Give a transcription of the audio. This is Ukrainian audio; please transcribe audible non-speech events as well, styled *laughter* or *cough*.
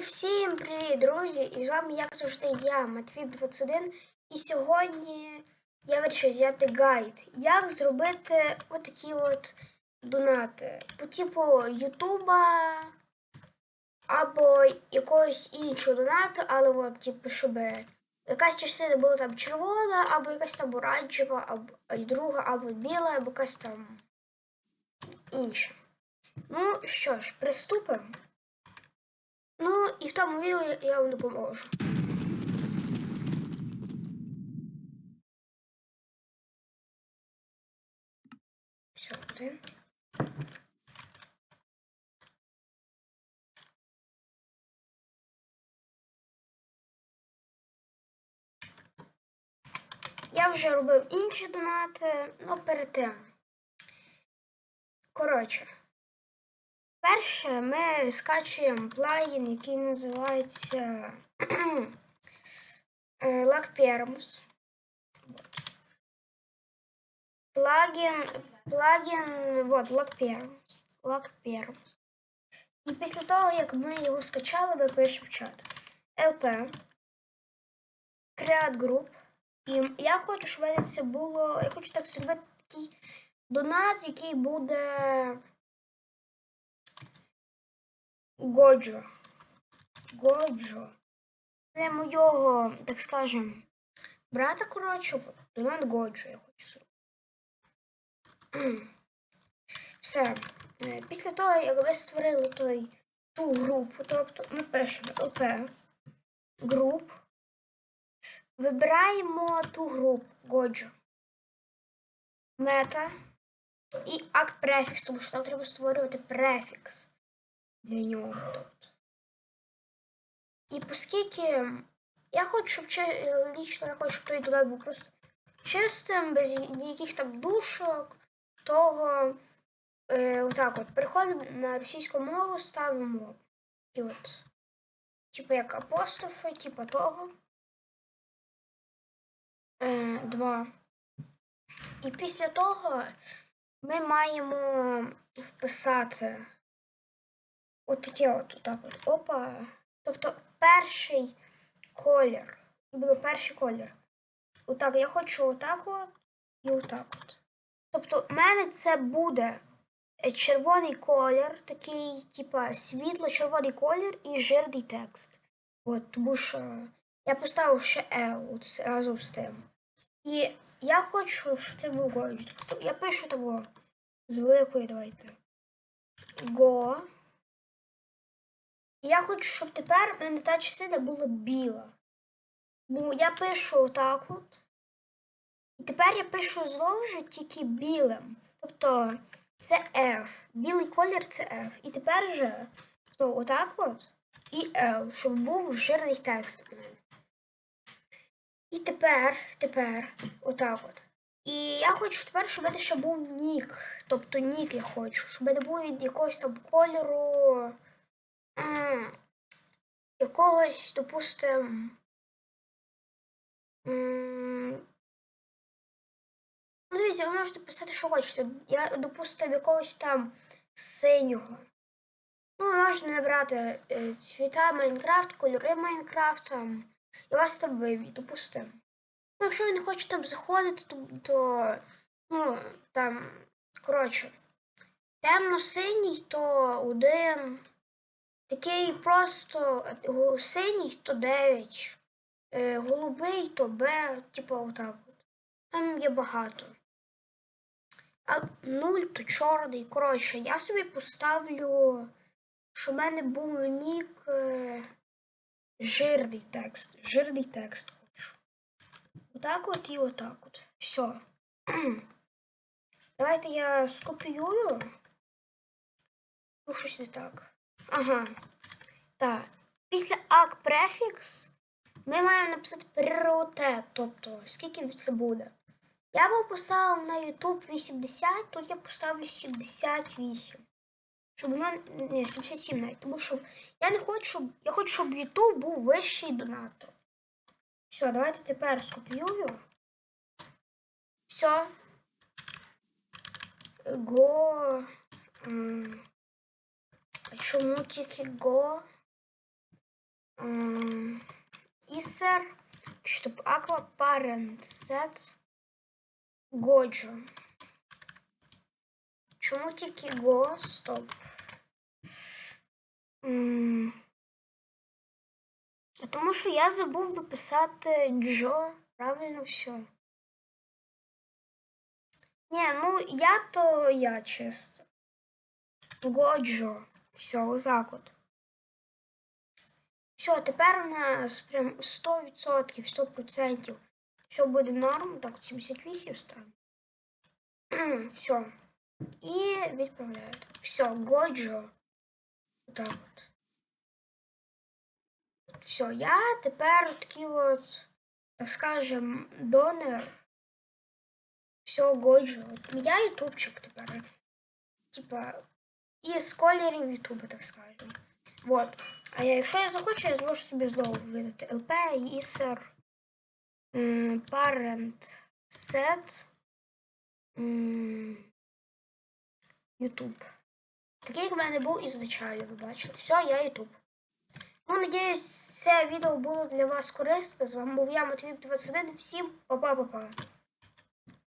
всім привіт, друзі! І з вами, як завжди, я, Матвій21. І сьогодні я вирішив взяти гайд, як зробити отакі от донати по типу Ютуба або якогось іншого донату, але от, типу, щоб якась частина була там червона, або якась там оранжева, або друга, або біла, або якась там інша. Ну що ж, приступимо. Ну, і в тому відео я- вам допоможу. Все, один. Я вже робив інші донати, ну перед тим. Коротше. Перше ми скачуємо плагін, який називається *clears throat* е, Lacpermus. Плагін, плагін, вот, Lacpermus. Lacpermus. І після того, як ми його скачали, ми пишемо чат. LP. Create Group. І я хочу, щоб це було. Я хочу так зробити такий донат, який буде. Годжо. Годжо. Не моєго, так скажем, брата, коротше, от, донат Годжо я хочу зробити. *clears throat* Все. Е, Після того, як ви створили той, ту групу, тобто ми пишемо LP груп, вибираємо ту групу Годжо. Мета і акт префікс, тому що там треба створювати префікс для нього. Тобто. І оскільки я хочу, щоб лічно я хочу, щоб той додат був просто чистим, без ніяких там душок, того е, отак от переходимо на російську мову, ставимо і от, типу як апострофи, типу того. Е, два. І після того ми маємо вписати от таке от, отак от. Опа. Тобто перший колір. І буде перший колір. Отак, я хочу отак от і отак от. Тобто, в мене це буде е, червоний колір, такий, типа, світло-червоний колір і жирний текст. От, тому що я поставив ще L от, разом з тим. І я хочу, щоб це був Годжо. Тобто, я пишу того з великої, давайте. Go. Я хочу, щоб тепер в мене та частина була біла. Бо я пишу отак от. І тепер я пишу знову ж тільки білим. Тобто це F. Білий колір це F. І тепер же то отак от і L, щоб був жирний текст. І тепер, тепер, отак от. І я хочу тепер, щоб мене ще був нік. Тобто нік я хочу, щоб мене був від якогось там кольору. Якогось, допустим. Ну, дивіться, ви можете писати, що хочете. Я, допустим, якогось там синього. Ну, можете набрати е, цвіта Майнкрафт, кольори Майнкрафт там. І вас там вибій, допустимо. Ну, якщо ви не хочете там заходити, то, то ну, там, коротше, темно-синій, то один. Такий просто е, синій, то 9. Е, голубий, то Б, типу отак от. Там є багато. А нуль то чорний. Коротше, я собі поставлю, що в мене був нік е, жирний текст. Жирний текст хочу. Отак от і отак от. Все. *clears throat* Давайте я скопіюю. Ну, щось не так. Ага. Так. Після ак префікс ми маємо написати пріоритет, тобто скільки це буде. Я би поставив на YouTube 80, тут я поставлю 78. Щоб воно. Ні, 77 навіть. Тому що я не хочу, щоб. Я хочу, щоб YouTube був вищий донатор. Все, давайте тепер скопіюю. Все. Го. м, А чому тільки Go? м, Ісер, щоб Aqua Parent Set Годжо. Чому тільки Го? Стоп. М, а Тому що я забув дописати Джо. Правильно все. Ні, ну я то я чисто. Годжо. Отак от. Все, тепер у нас прям 100%, 100%. Все буде норм. Так, 78 стане. Все. І відправляю. Все, Годжо. Отак от. Все, я тепер такий от, так скажем, донор. Все, Годжо. От Я ютубчик тепер. Типа, із колерів ютуба, так скажем. Вот. А якщо я захочу, я зможу собі знову видати ІСР, м, Parent Set, YouTube. Такий як в мене був ізначально, ви бачили. Все, я YouTube. Ну, надіюсь, це відео було для вас корисне. З вами був я, Матвій 21. Всім па-па-па-па.